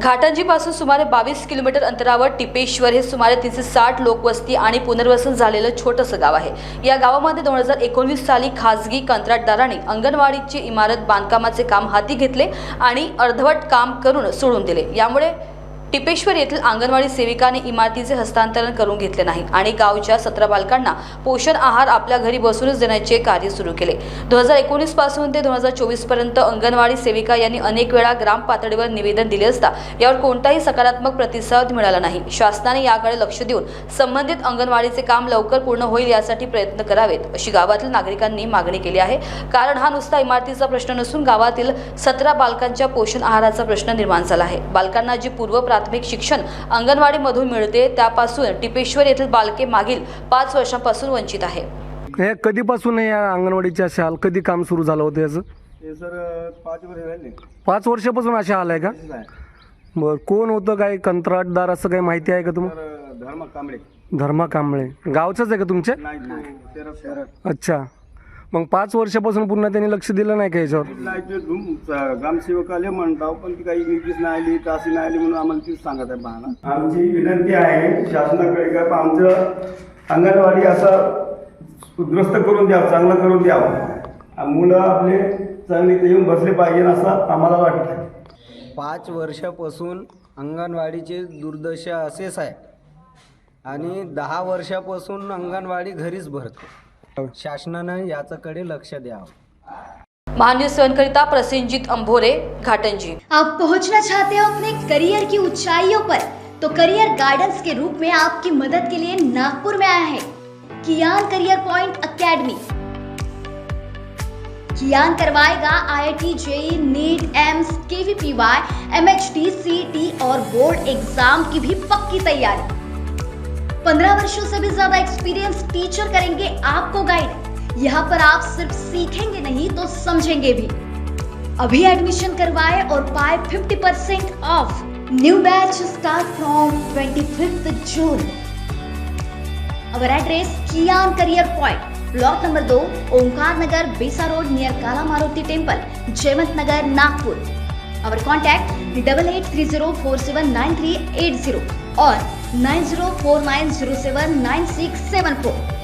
घाटंजीपासून सुमारे बावीस किलोमीटर अंतरावर टिपेश्वर हे सुमारे तीनशे साठ लोकवस्ती आणि पुनर्वसन झालेलं छोटंसं गाव आहे. या गावामध्ये दोन हजार एकोणवीस साली खासगी कंत्राटदाराने अंगणवाडीची इमारत बांधकामाचे काम हाती घेतले आणि अर्धवट काम करून सोडून दिले. यामुळे टिपेश्वर येथील अंगणवाडी सेविकाने इमारतीचे हस्तांतरण करून घेतले नाही आणि गावच्या सतरा बालकांना पोषण आहार आपल्या घरी बसूनच देण्याचे कार्य सुरू केले. दोन हजार एकोणीसपासून ते दोन हजार चोवीसपर्यंत अंगणवाडी सेविका यांनी अनेक वेळा ग्राम पातळीवर निवेदन दिले असता यावर कोणताही सकारात्मक प्रतिसाद मिळाला नाही. शासनाने याकडे लक्ष देऊन संबंधित अंगणवाडीचे काम लवकर पूर्ण होईल यासाठी प्रयत्न करावेत अशी गावातील नागरिकांनी मागणी केली आहे. कारण हा नुसता इमारतीचा प्रश्न नसून गावातील सतरा बालकांच्या पोषण आहाराचा प्रश्न निर्माण झाला आहे. बालकांना जी पूर्व प्राथमिक शिक्षण अंगणवाडीमधून मिळते. त्यापासून टिपेश्वर येथील बालके मागील पाच वर्षांपासून वंचित आहे. हे कधीपासून या अंगणवाडीच्या शाल कधी काम सुरू झालं होतं याचं? सर पाच वर्ष झाले. पाच वर्षापासून अशा आलाय का? बरं कोण होतं काय? कंत्राटदार असं काही माहिती आहे का तुम्हाला? तर धर्म कांबळे. धर्मा कांबळे. गावचंच आहे का नाही तेरा अच्छा. मग पाच वर्षापासून पुन्हा त्यांनी लक्ष दिलं नाही का याच्यावर? नाही ते रूम ग्रामसेवक आले म्हणताव पण ती काही निधीच नाही आली तासी नाही आली म्हणून आम्हाला तीच सांगत आहे पाहणं आमची विनंती आहे शासनाकडे का बा आमचं अंगणवाडी असं उद्ध्वस्त करून द्यावं चांगलं करून द्यावं. आ मुलं आपले चांगली इथे येऊन बसले पाहिजे असं आम्हाला वाटतं पाच वर्षापासून अंगणवाडीची दुर्दशा असेच आहे. आणि दहा वर्षापासून अंगणवाडी घरीच भरते. शासनानं याच्याकडे लक्ष द्यावं. सेवनकरिता प्रसेनजित अंभोरे घाटंजी. आप पहुँचना चाहते हो अपने करियर की ऊंचाइयों पर? तो करियर गाइडेंस के रूप में आपकी मदद के लिए नागपुर में आया है। Kiyaan career point academy Kiyan करवाएगा IIT JEE NEET AIIMS KVPY MHT CET और बोर्ड एग्ज़ाम की भी पक्की तैयारी। पंद्रह वर्षों से भी ज़्यादा एक्सपीरियंस टीचर करेंगे, आपको गाइड यहाँ पर आप सिर्फ़ सीखेंगे नहीं तो समझेंगे भी। अभी एडमिशन करवाए और पाए 50% percent off new batch start from 25th June our address Kiyan career point block number though, Omkar Nagar, Besa road, near Kala Maruti temple Jaywant Nagar, Nagpur. Our contact 8830479380 or 9049079674.